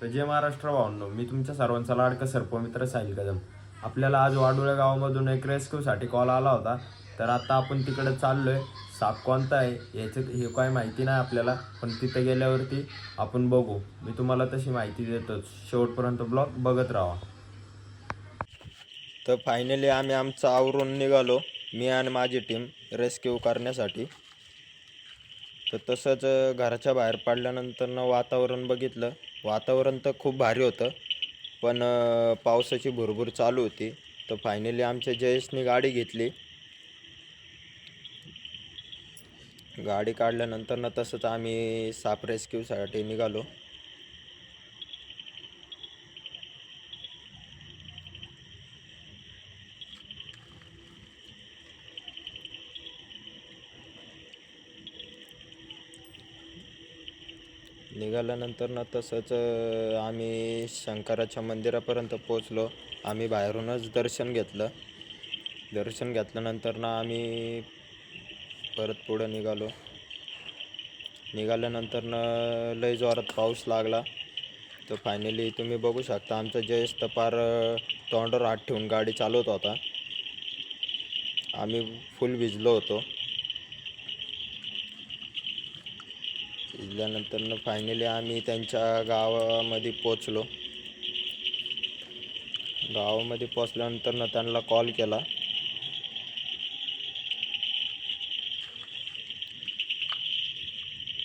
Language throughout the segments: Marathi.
तर जय महाराष्ट्र भावनो मी तुमच्या सर्वांचा लाडका सर्पमित्र साहिल कदम. आपल्याला आज वाडोळ्या गावामधून एक रेस्क्यूसाठी कॉल आला होता. तर आता आपण तिकडे आहे साप कोणता आहे याचं हे काय माहिती नाही आपल्याला पण तिथे गेल्यावरती आपण बघू. मी तुम्हाला तशी माहिती देतोच शेवटपर्यंत ब्लॉग बघत राहा. तर फायनली आम्ही आमचं आवरून निघालो मी आणि माझी टीम रेस्क्यू करण्यासाठी. तर तसंच घराच्या बाहेर पडल्यानंतरनं वातावरण बघितलं. वातावरण तर खूप भारी होतं. पण पावसाची भुरभूर चालू होती. तर फायनली आमच्या जयेशनी गाडी घेतली. गाडी काढल्यानंतर ना तसंच आम्ही साप रेस्क्यूसाठी निघालो. निघाल्यानंतर ना तसंच आम्ही शंकराच्या मंदिरापर्यंत पोचलो आम्ही बाहेरूनच दर्शन घेतलं. दर्शन घेतल्यानंतर ना आम्ही परत पुढं निघालो. निघाल्यानंतर ना लय जोरात पाऊस लागला. तर फायनली तुम्ही बघू शकता आमचा जयेश तर पार अ, तोंडावर हात ठेवून गाडी चालवत होता. आम्ही फुल भिजलो होतो. भिजल्यानंतर फायनली आम्ही त्यांच्या गावामध्ये पोचलो गावामध्ये पोचल्यानंतरनं त्यांना कॉल केला.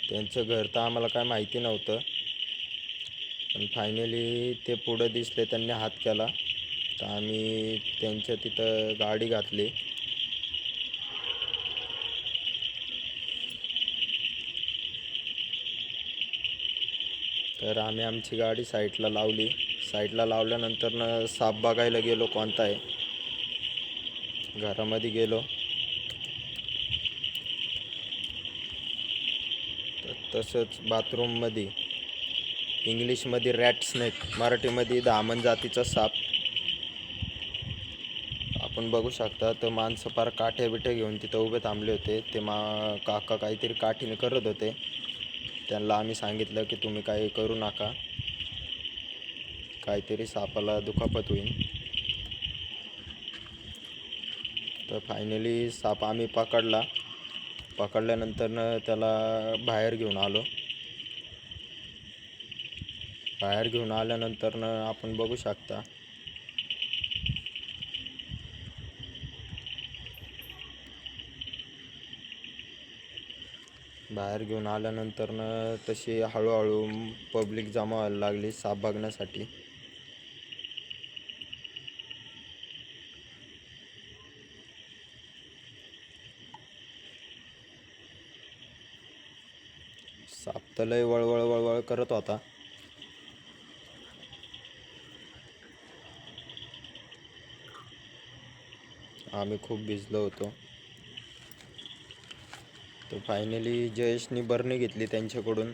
त्यांचं घर तर आम्हाला काय माहिती नव्हतं. पण फायनली ते पुढं दिसले त्यांनी हात केला. तर आम्ही त्यांच्या तिथं गाडी घातली. तर आम्ही आमची गाडी साईडला लावली. साईडला लावल्यानंतर न साप बघायला गेलो कोणता आहे? घरामध्ये गेलो. तर तसंच बाथरूममध्ये इंग्लिशमध्ये रॅट स्नेक मराठीमध्ये दामन जातीचा साप. आपण बघू शकता तर माणसं फार काठ्या बिठ्या घेऊन तिथं उभे थांबले होते. ते मा काका काहीतरी काठीने करत होते. त्यांना आम्ही सांगितलं की तुम्ही काही करू नका. काहीतरी सापाला दुखापत होईल. तर फायनली साप आम्ही पकडला. पकडल्यानंतर त्याला बाहेर घेऊन आलो. बाहेर घेऊन आल्यानंतर आपण बघू शकता बाहेर घेऊन आल्यानंतर तशी हळूहळू पब्लिक जमा व्हायला लागली साप बघण्यासाठी. साप तर लय वळवळ वळवळ करत होता. आम्ही खूप भिजलो होतो. फायनली जयेशनी बरणी घेतली त्यांच्याकडून.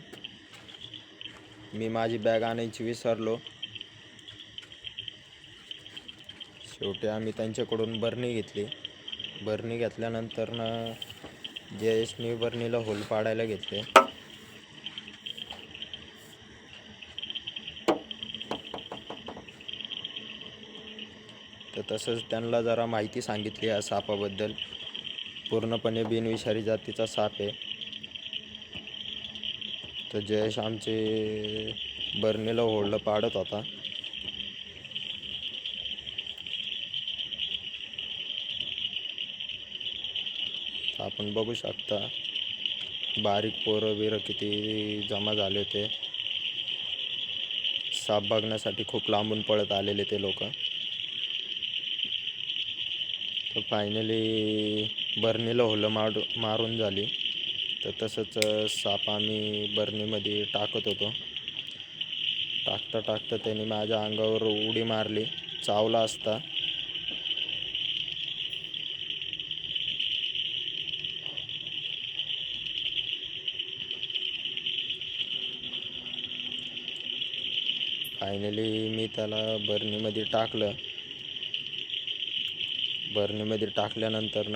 मी माझी बॅग आणायची विसरलो. शेवटी आम्ही त्यांच्याकडून बरणी घेतली. बरणी घेतल्यानंतर ना जयेशनी बरणीला होल पाडायला घेतले. तर तसंच त्यांना जरा माहिती सांगितली या सापाबद्दल. पूर्णपणे बिनविषारी जातीचा साप आहे. तर जयेश आमचे बर्नीला होडलं पाडत होता. आपण बघू शकता बारीक पोरं बिरं किती जमा झाले होते. साप बघण्यासाठी खूप लांबून पळत आलेले ते लोक. तर फायनली बर्नीला होलं मार मारून झाली. तर तसंच साप आम्ही बर्नीमध्ये टाकत होतो. टाकता टाकता त्याने माझ्या अंगावर उडी मारली. चावला असता. फायनली मी त्याला बर्नीमध्ये टाकलं. बर्नीमध्ये टाकल्यानंतर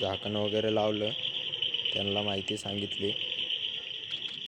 झाकण वगैरे लावलं. त्यांना माहिती सांगितली.